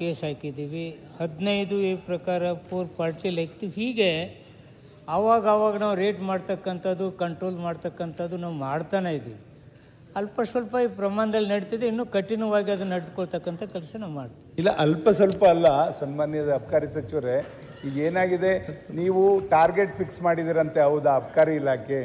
Case ಹಾಕಿದ್ದೀವಿ. ಹದಿನೈದು ಈ ಪ್ರಕಾರ ಫೋರ್ ಪಾರ್ಟಿ ಹಾಕ್ತೀವಿ. ಹೀಗೆ ಆವಾಗ ಆವಾಗ ನಾವು ರೇಟ್ ಮಾಡ್ತಕ್ಕಂಥದ್ದು ಕಂಟ್ರೋಲ್ ಮಾಡ್ತಕ್ಕಂಥದ್ದು ನಾವು ಮಾಡ್ತಾನೆ ಇದ್ದೀವಿ. ಅಲ್ಪ ಸ್ವಲ್ಪ ಈ ಪ್ರಮಾಣದಲ್ಲಿ ನಡೀತಿದೆ. ಇನ್ನೂ ಕಠಿಣವಾಗಿ ಅದು ನಡೆದುಕೊಳ್ತಕ್ಕಂಥ ಕೆಲಸ ನಾವು ಮಾಡ್ತೀವಿ. ಇಲ್ಲ, ಅಲ್ಪ ಸ್ವಲ್ಪ ಅಲ್ಲ, ಸನ್ಮಾನ್ಯದ ಅಬ್ಕಾರಿ ಸಚಿವರೇ. ಈಗ ಏನಾಗಿದೆ? ನೀವು ಟಾರ್ಗೆಟ್ ಫಿಕ್ಸ್ ಮಾಡಿದಿರಂತೆ. ಹೌದಾ? ಅಬ್ಕಾರಿ ಇಲಾಖೆ.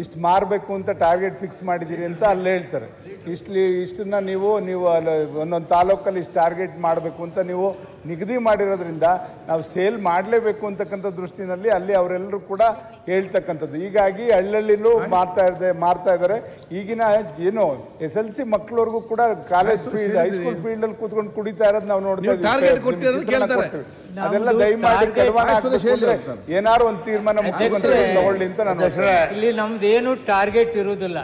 ಇಷ್ಟು ಮಾರಬೇಕು ಅಂತ ಟಾರ್ಗೆಟ್ ಫಿಕ್ಸ್ ಮಾಡಿದ್ದೀರಿ ಅಂತ ಅಲ್ಲಿ ಹೇಳ್ತಾರೆ. ಇಷ್ಟು ಇಷ್ಟನ್ನ ನೀವು ನೀವು ಅಲ್ಲಿ, ಒಂದೊಂದು ತಾಲೂಕಲ್ಲಿ ಇಷ್ಟು ಟಾರ್ಗೆಟ್ ಮಾಡಬೇಕು ಅಂತ ನೀವು ನಿಗದಿ ಮಾಡಿರೋದ್ರಿಂದ ನಾವು ಸೇಲ್ ಮಾಡಲೇಬೇಕು ಅಂತಕ್ಕಂಥ ದೃಷ್ಟಿನಲ್ಲಿ ಅಲ್ಲಿ ಅವರೆಲ್ಲರೂ ಕೂಡ ಹೇಳ್ತಕ್ಕಂಥದ್ದು. ಹೀಗಾಗಿ ಹಳ್ಳಿಯಲ್ಲೂ ಮಾರ್ತಾ ಇದೆ ಮಾರ್ತಾ ಇದ್ದಾರೆ. ಈಗಿನ ಏನು ಎಸ್ ಎಲ್ ಸಿ ಮಕ್ಕಳವರೆಗೂ ಕೂಡ ಕಾಲೇಜ್ ಫೀಲ್ಡ್ ಹೈಸ್ಕೂಲ್ ಫೀಲ್ಡ್ ಅಲ್ಲಿ ಕೂತ್ಕೊಂಡು ಕುಡಿತಾ ಇರೋದು ನಾವು ನೋಡ್ತಾ ಇದ್ದೀವಿ. ಅದೆಲ್ಲ ನಮ್ದು ದಯಮಾಡಿ. ಏನಾರು ಒಂದು ತೀರ್ಮಾನ ತಗೊಳ್ಳಿ ಅಂತ ನಾನು ಇಲ್ಲಿ ಏನು ಟಾರ್ಗೆಟ್ ಇರುವುದಿಲ್ಲ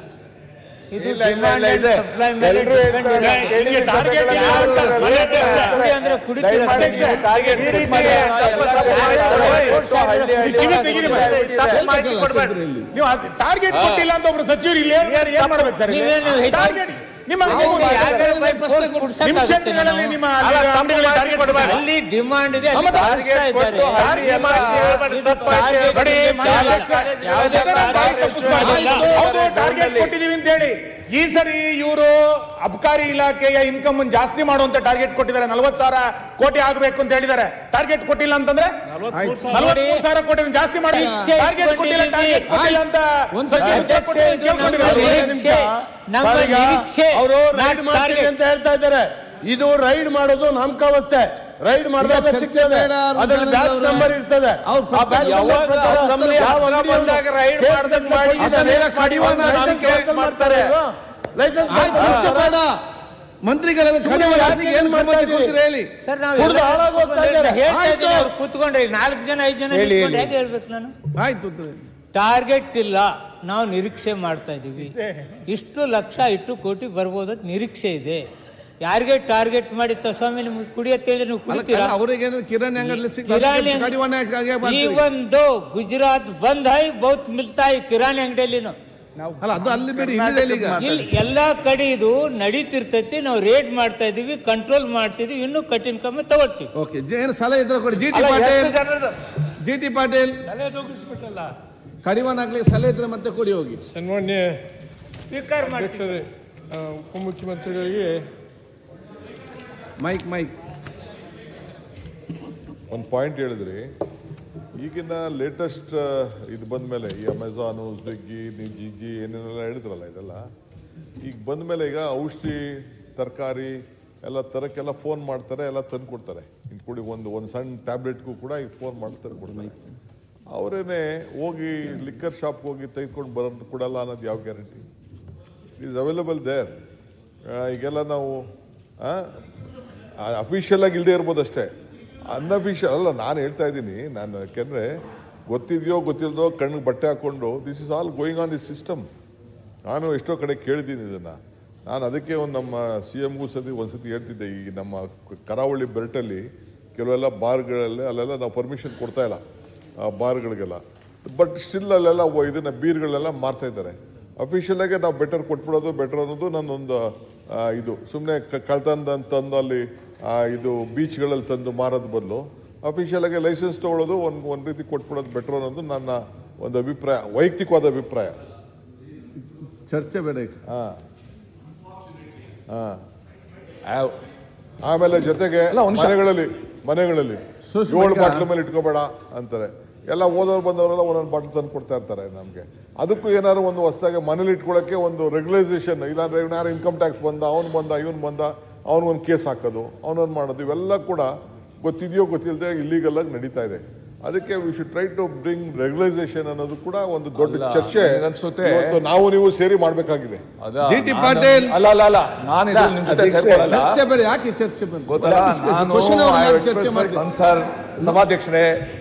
ನೀವು ಟಾರ್ಗೆಟ್ ಕೊಟ್ಟಿಲ್ಲ ಅಂತ ಒಬ್ರು ಸಚಿವರು ಇಲ್ಲಿ ಏನ್ ಏನ್ ಮಾಡ್ಬೇಕು ಸರ್? ಟಾರ್ಗೆಟ್ ಅಲ್ಲಿ ಡಿಮಾಂಡ್ ಇದೆ ಕೊಟ್ಟಿದೀವಿ ಅಂತ ಹೇಳಿ ಈ ಸರಿ ಇವರು ಅಬ್ಕಾರಿ ಇಲಾಖೆಯ ಇನ್ಕಮ್ ಜಾಸ್ತಿ ಮಾಡುವಂತ ಟಾರ್ಗೆಟ್ ಕೊಟ್ಟಿದ್ದಾರೆ. ನಲವತ್ತು ಸಾವಿರ ಕೋಟಿ ಆಗಬೇಕು ಅಂತ ಹೇಳಿದ್ದಾರೆ. ಟಾರ್ಗೆಟ್ ಕೊಟ್ಟಿಲ್ಲ ಅಂತಂದ್ರೆ? ನಲವತ್ಮೂರು ಸಾವಿರ. ಕೋಟಿ ಜಾಸ್ತಿ ಮಾಡಿ. ಟಾರ್ಗೆಟ್ ಕೊಟ್ಟಿಲ್ಲ ಟಾರ್ಗೆಟ್ ಕೊಟ್ಟಿಲ್ಲ ಅಂತ ಅವರು ರೈಡ್ ಮಾಡ್ತೀವಿ ಅಂತ ಹೇಳ್ತಾ ಇದ್ದಾರೆ. ಇದು ರೈಡ್ ಮಾಡೋದು ನಾಮಕಾವಸ್ಥೆ ರೈಡ್ ಮಾಡಿದಾಗ ಶಿಕ್ಷೆ ಸಿಗ್ತದೆ. ಅದ್ರಲ್ಲಿ ಬ್ಯಾಚ್ ನಂಬರ್ ಇರ್ತದೆ. ಲೈಸೆನ್ಸ್ ಮಂತ್ರಿಗಳೆಲ್ಲ ಏನ್ ಹೇಳಿ? ಕೂತ್ಕೊಂಡ್ರೆ ನಾಲ್ಕು ಜನ ಐದು ಜನ ಹೇಳ್ಬೇಕು ನಾನು? ಆಯ್ತು. ಟಾರ್ಗೆಟ್ ಇಲ್ಲ. ನಾವು ನಿರೀಕ್ಷೆ ಮಾಡ್ತಾ ಇದ್ದೀವಿ. ಇಷ್ಟು ಲಕ್ಷ ಇಟ್ಟು ಕೋಟಿ ಬರ್ಬೋದು ಅಂತ ನಿರೀಕ್ಷೆ ಇದೆ. ಯಾರಿಗೆ ಟಾರ್ಗೆಟ್ ಮಾಡಿ ತಸ್ವಾಮಿ ಸ್ವಾಮಿ ನಿಮ್ಗೆ ಕುಡಿಯತ್ತೆ ಹೇಳಿದ್ರೆ ನೀವು ಕುಡಿತೀರಾ? ಕಿರಾಣಿ ಅಂಗಡಿ ಕಿರಾಣಿ ಕಡಿವಾಣ ಈವನ್ ದೋ ಗುಜರಾತ್ ಬಂದ್ ಹೈ ಬಹುತ್ ಮಿಲ್ತಾ ಈ ಕಿರಾಣಿ ಅಂಗಡಿಯಲ್ಲಿನೂ ನಾವು ಅಲ್ಲ ಅದು ಅಲ್ಲಿ ಬಿಡಿ ಹಿಂದಿಯಲ್ಲಿ ಈಗ. ಇಲ್ಲಿ ಎಲ್ಲಾ ಕಡೆ ಇದು ನಡೀತಿರ್ತೈತಿ ನಾವು ರೇಡ್ ಮಾಡ್ತಾ ಇದೀವಿ ಕಂಟ್ರೋಲ್ ಮಾಡ್ತಿದೀವಿ ಇನ್ನೂ ಕಠಿಣ ಕ್ರಮ ತಗೊಳ್ತೀವಿ. ಸಲಹೆ ಇದ್ರೆ ಕೊಡಿ. G T Patil? G T Patil. ಕಡಿವಾಣ ಆಗ್ಲಿಕ್ಕೆ ಸಲಹೆ ಇದ್ರೆ ಮತ್ತೆ ಕೊಡಿ ಹೋಗಿ. ಸನ್ಮಾನ್ಯ ಸ್ವೀಕಾರ ಮಾಡಿ ಅಧ್ಯಕ್ಷರೇ ಆ, ಉಪಮುಖ್ಯಮಂತ್ರಿಗಳಿಗೆ ಮೈಕ್ ಮೈಕ್. ಒಂದು ಪಾಯಿಂಟ್ ಹೇಳಿದ್ರಿ. ಈಗಿನ ಲೇಟೆಸ್ಟ್ ಇದು ಬಂದ ಮೇಲೆ ಈ ಅಮೆಝಾನು ಸ್ವಿಗ್ಗಿ ನಿಜಿ ಏನೇನೆಲ್ಲ ಹೇಳಿದ್ರಲ್ಲ ಇದೆಲ್ಲ. ಈಗ ಬಂದ ಮೇಲೆ ಈಗ ಔಷಧಿ ತರಕಾರಿ ಎಲ್ಲ ತರಕ್ಕೆಲ್ಲ ಫೋನ್ ಮಾಡ್ತಾರೆ ಎಲ್ಲ ತಂದು ಕೊಡ್ತಾರೆ ಇನ್ಕ್ಲೂಡಿಂಗ್ ಒಂದು ಒಂದು ಸಣ್ಣ ಟ್ಯಾಬ್ಲೆಟ್ಗೂ ಕೂಡ ಈಗ ಫೋನ್ ಮಾಡಿ ತಂದು ಕೊಡ್ತಾರೆ ಅವರೇನೆ ಹೋಗಿ ಲಿಕ್ಕರ್ ಶಾಪ್ಗೆ ಹೋಗಿ ತೆಗೆದುಕೊಂಡು ಬರೋದು ಕೊಡಲ್ಲ ಅನ್ನೋದು ಯಾವ ಗ್ಯಾರಂಟಿ ಈಸ್ ಅವೈಲಬಲ್ ದೇರ್ ಈಗೆಲ್ಲ ನಾವು ಅಫಿಷಿಯಲ್ ಆಗಿ ಇಲ್ಲದೆ ಇರ್ಬೋದು ಅಷ್ಟೇ. ಅನ್ಅಫಿಷಿಯಲ್ ಅಲ್ಲ, ನಾನು ಹೇಳ್ತಾ ಇದ್ದೀನಿ, ನಾನು ಯಾಕೆಂದರೆ ಗೊತ್ತಿದೆಯೋ ಗೊತ್ತಿಲ್ಲದೋ ಕಣ್ಣಿಗೆ ಬಟ್ಟೆ ಹಾಕ್ಕೊಂಡು this is all going on this system ನಾನು ಎಷ್ಟೋ ಕಡೆ ಕೇಳಿದ್ದೀನಿ ಇದನ್ನು. ನಾನು ಅದಕ್ಕೆ ಒಂದು ನಮ್ಮ ಸಿ ಎಮ್ಗೂ ಸತಿ ಒಂದ್ಸತಿ ಹೇಳ್ತಿದ್ದೆ, ಈ ನಮ್ಮ ಕರಾವಳಿ ಬೆಲ್ಟಲ್ಲಿ ಕೆಲವೆಲ್ಲ ಬಾರ್ಗಳಲ್ಲಿ ಅಲ್ಲೆಲ್ಲ ನಾವು ಪರ್ಮಿಷನ್ ಕೊಡ್ತಾ ಇಲ್ಲ. ಬಾರ್ಗಳಿಗೆಲ್ಲ. ಬಟ್ ಸ್ಟಿಲ್ ಅಲ್ಲೆಲ್ಲ ಇದನ್ನು ಬೀರ್ಗಳೆಲ್ಲ ಮಾರ್ತಾ ಇದ್ದಾರೆ. ಅಫಿಷಿಯಲ್ ಆಗಿ ನಾವು ಬೆಟರ್ ಕೊಟ್ಬಿಡೋದು ಬೆಟರ್ ಅನ್ನೋದು ನನ್ನೊಂದು ಇದು. ಸುಮ್ಮನೆ ಕಳ್ತಂದ ತಂದು ಅಲ್ಲಿ ಆ, ಇದು ಬೀಚ್ಗಳಲ್ಲಿ ತಂದು ಮಾರೋದು ಬದಲು. ಅಫಿಷಿಯಲ್ ಆಗಿ ಲೈಸೆನ್ಸ್ ತಗೊಳ್ಳೋದು ಒಂದು ಒಂದು ರೀತಿ ಕೊಟ್ಬಿಡೋದು ಬೆಟರ್ ಅನ್ನೋದು ನನ್ನ ಒಂದು ಅಭಿಪ್ರಾಯ ವೈಯಕ್ತಿಕವಾದ ಅಭಿಪ್ರಾಯ. ಚರ್ಚೆ ಬೇಡ ಹಾಂ. ಆಮೇಲೆ ಜೊತೆಗೆ ಮನೆಗಳಲ್ಲಿ ಮನೆಗಳಲ್ಲಿ. ಏಳು ಬಾಟ್ಲ ಮೇಲೆ ಇಟ್ಕೋಬೇಡ ಅಂತಾರೆ. ಎಲ್ಲ ಓದೋರು ಬಂದವರೆಲ್ಲ ಒಂದೊಂದು ಬಾಟಲ್ ತಂದು ಕೊಡ್ತಾ ಇರ್ತಾರೆ ನಮಗೆ. ಅದಕ್ಕೂ ಏನಾದ್ರು ಒಂದು ಹೊಸದಾಗಿ ಮನೇಲಿ ಇಟ್ಕೊಳ್ಳೋಕ್ಕೆ ಒಂದು ರೆಗ್ಯುಲೈಸೇಷನ್ ಇಲ್ಲಾಂದ್ರೆ ಇವನಾರು ಯಾರು ಇನ್ಕಮ್ ಟ್ಯಾಕ್ಸ್ ಬಂದ ಅವ್ನು ಬಂದ ಇವನು ಬಂದ ಅವನಿಗೊಂದು ಕೇಸ್ ಹಾಕೋದು ಅವನೊಂದು ಮಾಡೋದು ಇವೆಲ್ಲ ಕೂಡ ಗೊತ್ತಿದೆಯೋ ಗೊತ್ತಿಲ್ಲದೆ ಇಲ್ಲಿಗೆಲ್ಲ ಆಗಿ ನಡೀತಾ ಇದೆ. ಅದಕ್ಕೆ we should try to bring regularisation ಅನ್ನೋದು ಕೂಡ ಒಂದು ದೊಡ್ಡ ಚರ್ಚೆ. ಅನ್ಸುತ್ತೆ. ಇವತ್ತು ನಾವು ನೀವು ಸೇರಿ ಮಾಡಬೇಕಾಗಿದೆ. ಅದ- ಜಿ ಟಿ ಪಾಟೀಲ್. ಅಲ್ಲ ಅಲ್ಲ ಅಲ್ಲ ನಾನು ಇದು ನಿಮ್ ಜೊತೆ ಸೇರ್ಕೊಳ್ಳಲ್ಲ. ಚರ್ಚೆ ಬೇಡ ಯಾಕೆ ಚರ್ಚೆ concern. ಸಭಾಧ್ಯಕ್ಷರೇ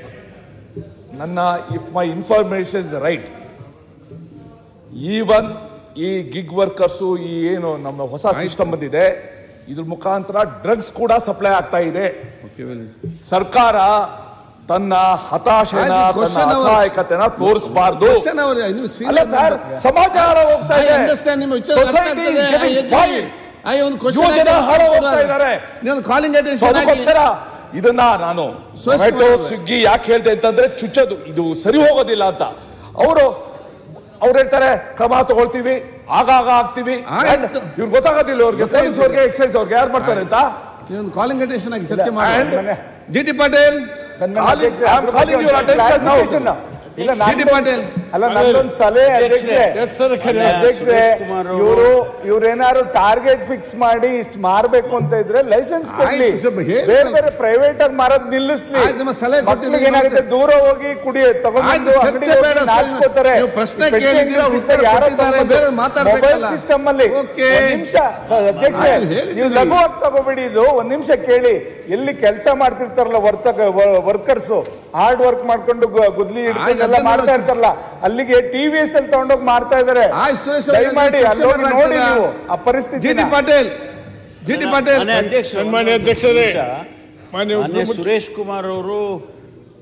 ನನ್ನ if my information is right even ಈ ಗಿಗ್ ವರ್ಕರ್ಸು ಈ ಏನು ನಮ್ಮ ಹೊಸ ಸಿಸ್ಟಮ್ ಬಂದಿದೆ ಇದ್ರ ಮುಖಾಂತರ ಡ್ರಗ್ಸ್ ಕೂಡ ಸಪ್ಲೈ ಆಗ್ತಾ ಇದೆ. ಸರ್ಕಾರ ತನ್ನ ಹತಾಶೆನ ತನ್ನ ಅಸಹಾಯಕತೆನ ತೋರಿಸಬಾರ್ದು. ಅಲ್ಲ ಸರ್. ಸಮಾಚಾರ ಹೋಗ್ತಾ ಇದೆ. ಒಂದು ಹೋಗ್ತಾ ಇದ್ದಾರೆ. ಕಾಲಿಂಗ್ ಅಟೆನ್ಷನ್ ಇದನ್ನ ನಾನು Zomato, ಸ್ವಿಗ್ಗಿ ಯಾಕೆ ಹೇಳ್ದೆ ಅಂತಂದ್ರೆ ಚುಚ್ಚೋದು. ಇದು ಸರಿ ಹೋಗೋದಿಲ್ಲ ಅಂತ. ಅವರು ಅವ್ರು ಹೇಳ್ತಾರೆ ಕ್ರಮ ತಗೊಳ್ತೀವಿ ಆಗಾಗ ಆಗ್ತೀವಿ. ಇವ್ರು ಗೊತ್ತಾಗೋದಿಲ್ಲ ಅವ್ರಿಗೆ. ಅವ್ರಿಗೆ ಎಕ್ಸೈಸ್ ಅವ್ರಿಗೆ ಯಾರು ಮಾಡ್ತಾರೆ ಅಂತ? ಕಾಲಿಂಗ್ ಅಟೆನ್ಷನ್ ಆಗಿ ಚರ್ಚೆ ಮಾಡಿ ಜಿ ಟಿ ಪಾಟೀಲ್. ಇಲ್ಲ ಜಿ ಟಿ ಪಾಟೀಲ್ ಅಲ್ಲ ನಂದೊಂದು ಸಲಹೆ ಅಧ್ಯಕ್ಷೆ ಅಧ್ಯಕ್ಷೆ ಇವರು ಇವ್ರೇನಾದ್ರು ಟಾರ್ಗೆಟ್ ಫಿಕ್ಸ್ ಮಾಡಿ ಇಷ್ಟು ಮಾರ್ಬೇಕು ಅಂತ ಇದ್ರೆ ಲೈಸೆನ್ಸ್ ಕೊಡ್ಲಿ. ಬೇರೆ ಬೇರೆ ಪ್ರೈವೇಟ್ ಆಗಿ ಮಾರೋದ್ ನಿಲ್ಲಿಸ್ಲಿ. ಏನಾಗುತ್ತೆ ದೂರ ಹೋಗಿ ಕುಡಿ ತಗೊಂಡು ನಾಚ್ಕೋತಾರೆ. ನೀವು ಪ್ರಶ್ನೆ ಕೇಳಿದ್ದೀರಾ, ಉತ್ತರ ಕೊಟ್ಟಿದ್ದಾರೆ, ಬೇರೆ ಮಾತಾಡ್ಬೇಕಲ್ಲ. ಮೊಬೈಲ್ ಸಿಸ್ಟಮ್ ಅಲ್ಲಿ. ನಿಮಿಷ ಅಧ್ಯಕ್ಷೆ ನೀವು ಲಘುವಾಗಿ ತಗೋಬೇಡಿ ಇದು. ಒಂದ್ ನಿಮಿಷ ಕೇಳಿ. ಎಲ್ಲಿ ಕೆಲಸ ಮಾಡ್ತಿರ್ತಾರಲ್ಲ ವರ್ತಕ ವರ್ಕರ್ಸ್ ಹಾರ್ಡ್ ವರ್ಕ್ ಮಾಡ್ಕೊಂಡು ಗುದ್ಲಿ ಹಿಡ್ಕೊಂಡು ಎಲ್ಲ ಮಾಡ್ತಾ ಇರ್ತಾರಲ್ಲ. ಅಲ್ಲಿಗೆ ಟಿವಿಎಸ್ ಅಲ್ಲಿ ತಗೊಂಡೋಗಿ ಮಾಡ್ತಾ ಇದಾರೆ ಅಲ್ಲಿ ನೋಡಿ ನೀವು ಆ ಜಿ ಪರಿಸ್ಥಿತಿ T Patil G T Patil. ಅಧ್ಯಕ್ಷ ಸನ್ಮಾನ್ಯ ಅಧ್ಯಕ್ಷರೇ ಮಾನ್ಯ ಮಾನ್ಯ ಸುರೇಶ್ ಕುಮಾರ್ ಅವರು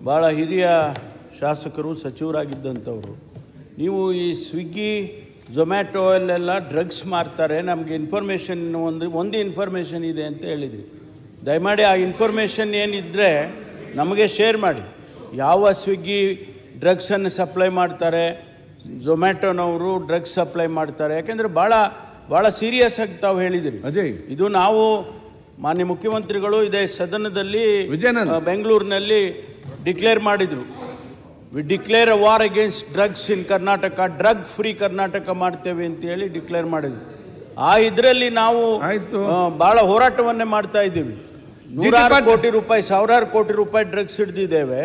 ಬಹಳ ಹಿರಿಯ ಶಾಸಕರು ಸಚಿವರಾಗಿದ್ದಂಥವ್ರು. ನೀವು ಈ ಸ್ವಿಗ್ಗಿ ಝೊಮ್ಯಾಟೊ ಅಲ್ಲೆಲ್ಲ ಡ್ರಗ್ಸ್ ಮಾರ್ತಾರೆ. ನಮಗೆ ಇನ್ಫಾರ್ಮೇಷನ್ ಒಂದು ಒಂದು ಇನ್ಫಾರ್ಮೇಷನ್ ಇದೆ ಅಂತ ಹೇಳಿದ್ರಿ. ದಯಮಾಡಿ ಆ ಇನ್ಫಾರ್ಮೇಷನ್ ಏನಿದ್ರೆ ನಮಗೆ ಶೇರ್ ಮಾಡಿ. ಯಾವ ಸ್ವಿಗ್ಗಿ ಡ್ರಗ್ಸನ್ನು ಸಪ್ಲೈ ಮಾಡ್ತಾರೆ. ಝೊಮ್ಯಾಟೊನವರು ಡ್ರಗ್ಸ್ ಸಪ್ಲೈ ಮಾಡ್ತಾರೆ. ಯಾಕೆಂದರೆ ಭಾಳ ಭಾಳ ಸೀರಿಯಸ್ ಆಗಿ ತಾವು ಹೇಳಿದಿರಿ. ಅಜಯ್. ಇದು ನಾವು ಮಾನ್ಯ ಮುಖ್ಯಮಂತ್ರಿಗಳು ಇದೇ ಸದನದಲ್ಲಿ. ಬೆಂಗಳೂರಿನಲ್ಲಿ ಡಿಕ್ಲೇರ್ ಮಾಡಿದರು. We declare a war against drugs in Karnataka drug free Karnataka ಮಾಡ್ತೇವೆ ಅಂತ ಹೇಳಿ ಡಿಕ್ಲೇರ್ ಮಾಡಿದ್ವಿ ಆ ಇದರಲ್ಲಿ ನಾವು ಬಹಳ ಹೋರಾಟವನ್ನೇ ಮಾಡ್ತಾ ಇದ್ದೀವಿ. ನೂರಾರು. ಕೋಟಿ ರೂಪಾಯಿ ಸಾವಿರಾರು ಕೋಟಿ ರೂಪಾಯಿ ಡ್ರಗ್ಸ್ ಹಿಡಿದಿದ್ದೇವೆ.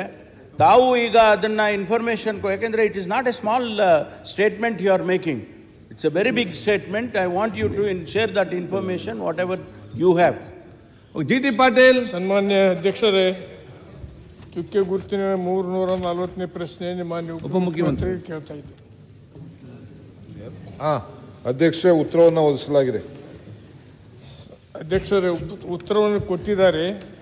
ತಾವು ಈಗ ಅದನ್ನ ಇನ್ಫಾರ್ಮೇಶನ್ ಯಾಕೆಂದ್ರೆ it is not a small statement you are making it's a very big statement I want you to share that information whatever you have G T Patil. ಸನ್ಮಾನ್ಯ ಅಧ್ಯಕ್ಷರೇ ಚುಕ್ಕೆ ಗುರುತಿನ ಮೂರು ನೂರ ನಲವತ್ತನೇ ಪ್ರಶ್ನೆ ಮಾನ್ಯ ಉಪಮುಖ್ಯಮಂತ್ರಿ. ಕೇಳ್ತಾ ಇದ್ದೆ. ಅಧ್ಯಕ್ಷ ಉತ್ತರವನ್ನು ಒದಗಿಸಲಾಗಿದೆ. ಅಧ್ಯಕ್ಷರೇ ಉತ್- ಉತ್ತರವನ್ನು ಕೊಟ್ಟಿದ್ದಾರೆ.